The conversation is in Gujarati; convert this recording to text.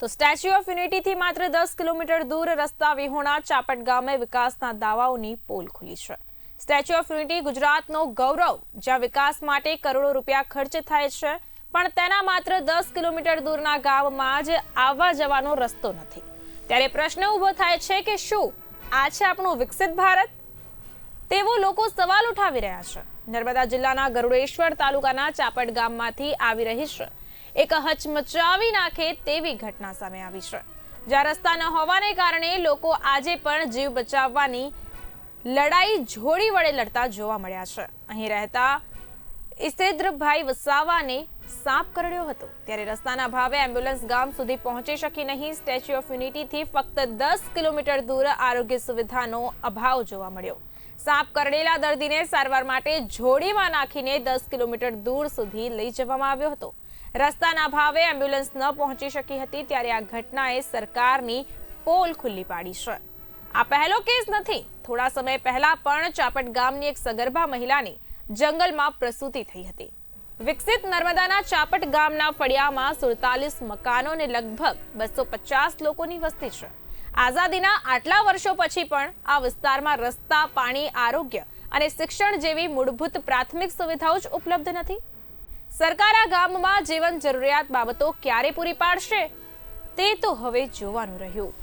તો સ્ટેચ્યુ ઓફ યુનિટીથી માત્ર દસ કિલોમીટર દૂર રસ્તા વિહોણા ચાપટ ગામે વિકાસના દાવાઓની પોલ ખુલી છે. સ્ટેચ્યુ ઓફ યુનિટી ગુજરાતનો ગૌરવ, જ્યાં વિકાસ માટે કરોડો રૂપિયા ખર્ચ થાય છે, પણ તેના માત્ર દસ કિલોમીટર દૂરના ગામમાં જ આવવા જવાનો રસ્તો નથી. ત્યારે પ્રશ્ન ઊભો થાય છે કે શું આ છે આપણું વિકસિત ભારત? તેવો લોકો સવાલ ઉઠાવી રહ્યા છે. નર્મદા જિલ્લાના ગરુડેશ્વર તાલુકાના ચાપટ ગામમાંથી આવી રહી છે. એક હચમચાવી નાખે તેવી ઘટના સામે આવી છે. જ્યાં રસ્તા ન હોવાને કારણે લોકો આજે પણ જીવ બચાવવાની લડાઈ જોડી વડે લડતા જોવા મળ્યા છે. અહીં રહેતા ઇસેદ્રભાઈ વસાવાને સાપ કરડ્યો હતો. ત્યારે રસ્તાના ભાવે એમ્બ્યુલન્સ ગામ સુધી પહોંચી શકી નહીં. સ્ટેચ્યુ ઓફ યુનિટીથી ફક્ત દસ કિલોમીટર દૂર આરોગ્ય સુવિધાનો અભાવ જોવા મળ્યો. સાપ કરડેલા દર્દીને સારવાર માટે જોડીમાં નાખીને દસ કિલોમીટર દૂર સુધી લઈ જવામાં આવ્યો હતો. રસ્તાના ભાવે એમ્બ્યુલન્સ ન પહોંચી શકી હતી ત્યારે આ ઘટનાએ સરકારની પોલ ખુલ્લી પાડી છે. આ પહેલો કેસ નથી. થોડા સમય પહેલા પણ ચાપટ ગામની એક સગર્ભા મહિલાની જંગલમાં પ્રસૂતિ થઈ હતી. વિકસિત નર્મદાના ચાપટ ગામના ફળિયામાં સુડતાલીસ મકાનો અને લગભગ બસો પચાસ લોકોની વસ્તી છે. આઝાદીના આટલા વર્ષો પછી પણ આ વિસ્તારમાં રસ્તા, પાણી, આરોગ્ય અને શિક્ષણ જેવી મૂળભૂત પ્રાથમિક સુવિધાઓ જ ઉપલબ્ધ નથી. સરકાર આ ગામમાં જીવન જરૂરિયાત બાબતો ક્યારે પૂરી પાડશે તે તો હવે જોવાનું રહ્યું.